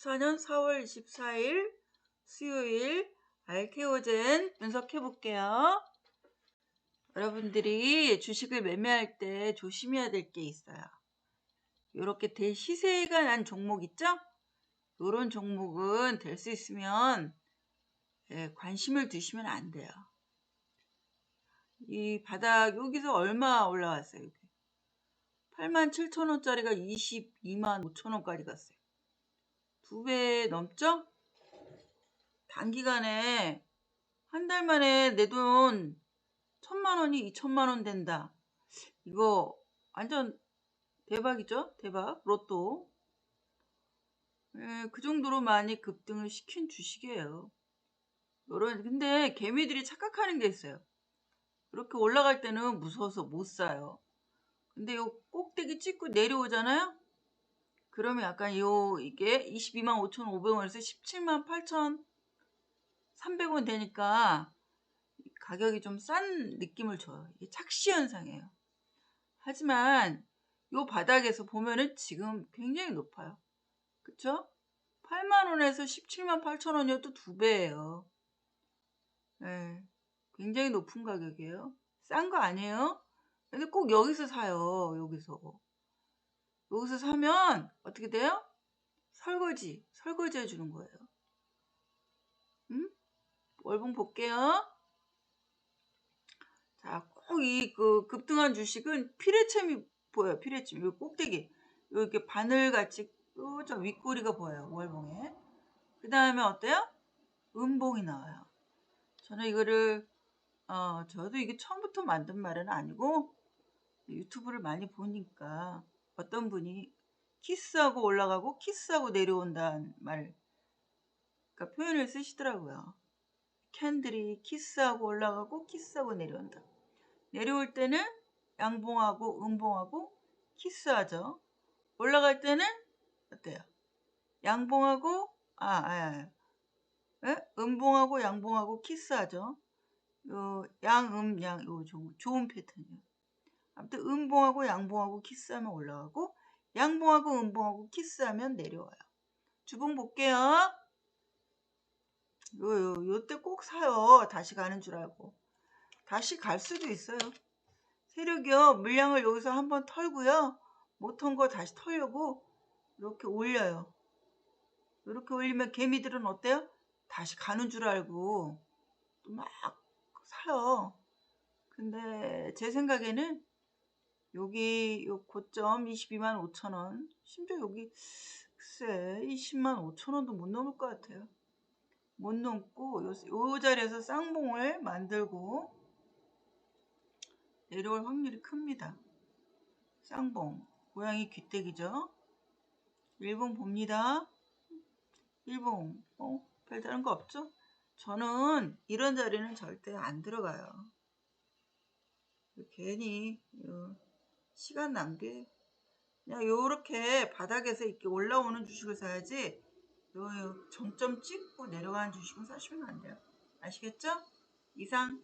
2024년 4월 24일 수요일 알케오젠 분석해 볼게요. 여러분들이 주식을 매매할 때 조심해야 될 게 있어요. 이렇게 대시세가 난 종목 있죠? 이런 종목은 될 수 있으면 예, 관심을 두시면 안 돼요. 이 바닥 여기서 얼마 올라왔어요? 여기. 8만 7천 원짜리가 22만 5천 원까지 갔어요. 두 배 넘죠? 단기간에 한 달 만에 내 돈 천만 원이 이천만 원 된다. 이거 완전 대박이죠? 대박. 로또. 예, 그 정도로 많이 급등을 시킨 주식이에요. 요런 근데 개미들이 착각하는 게 있어요. 이렇게 올라갈 때는 무서워서 못 사요. 근데 요 꼭대기 찍고 내려오잖아요? 그러면 약간 요 이게 22만 5,500원에서 17만 8,300원 되니까 가격이 좀 싼 느낌을 줘요. 이게 착시 현상이에요. 하지만 요 바닥에서 보면은 지금 굉장히 높아요. 그쵸? 8만 원에서 17만 8천 원이어도 두 배예요. 네, 굉장히 높은 가격이에요. 싼 거 아니에요? 근데 꼭 여기서 사요. 여기서. 여기서 사면 어떻게 돼요? 설거지, 설거지 해주는 거예요. 음? 월봉 볼게요. 자, 꼭 이 그 급등한 주식은 피레챔이 보여요. 피레챔. 요 꼭대기. 이렇게 바늘같이 저 윗꼬리가 보여요. 월봉에. 그 다음에 어때요? 음봉이 나와요. 저는 이거를 어, 저도 이게 처음부터 만든 말은 아니고 유튜브를 많이 보니까 어떤 분이 키스하고 올라가고 키스하고 내려온다는 말, 그러니까 표현을 쓰시더라고요. 캔들이 키스하고 올라가고 키스하고 내려온다. 내려올 때는 양봉하고 음봉하고 키스하죠. 올라갈 때는 어때요? 양봉하고 아, 아, 아. 음봉하고 양봉하고 키스하죠. 요 양음 양 요 좋은 패턴이에요. 아무튼 음봉하고 양봉하고 키스하면 올라가고 양봉하고 음봉하고 키스하면 내려와요. 주봉 볼게요. 요, 요, 요때 꼭 사요. 다시 가는 줄 알고. 다시 갈 수도 있어요. 세력이요. 물량을 여기서 한번 털고요. 못턴 거 다시 털려고 이렇게 올려요. 이렇게 올리면 개미들은 어때요? 다시 가는 줄 알고 또 막 사요. 근데 제 생각에는 여기 요 고점 22만 5천 원. 심지어 여기 글쎄 20만 5천 원도 못 넘을 것 같아요. 못 넘고 요, 요 자리에서 쌍봉을 만들고 내려올 확률이 큽니다. 쌍봉. 고양이 귀때기죠? 1봉 봅니다. 1봉. 어, 별다른 거 없죠? 저는 이런 자리는 절대 안 들어가요. 괜히 시간 낭비. 그냥 요렇게 바닥에서 이렇게 올라오는 주식을 사야지 요, 요 정점 찍고 내려가는 주식은 사시면 안 돼요. 아시겠죠? 이상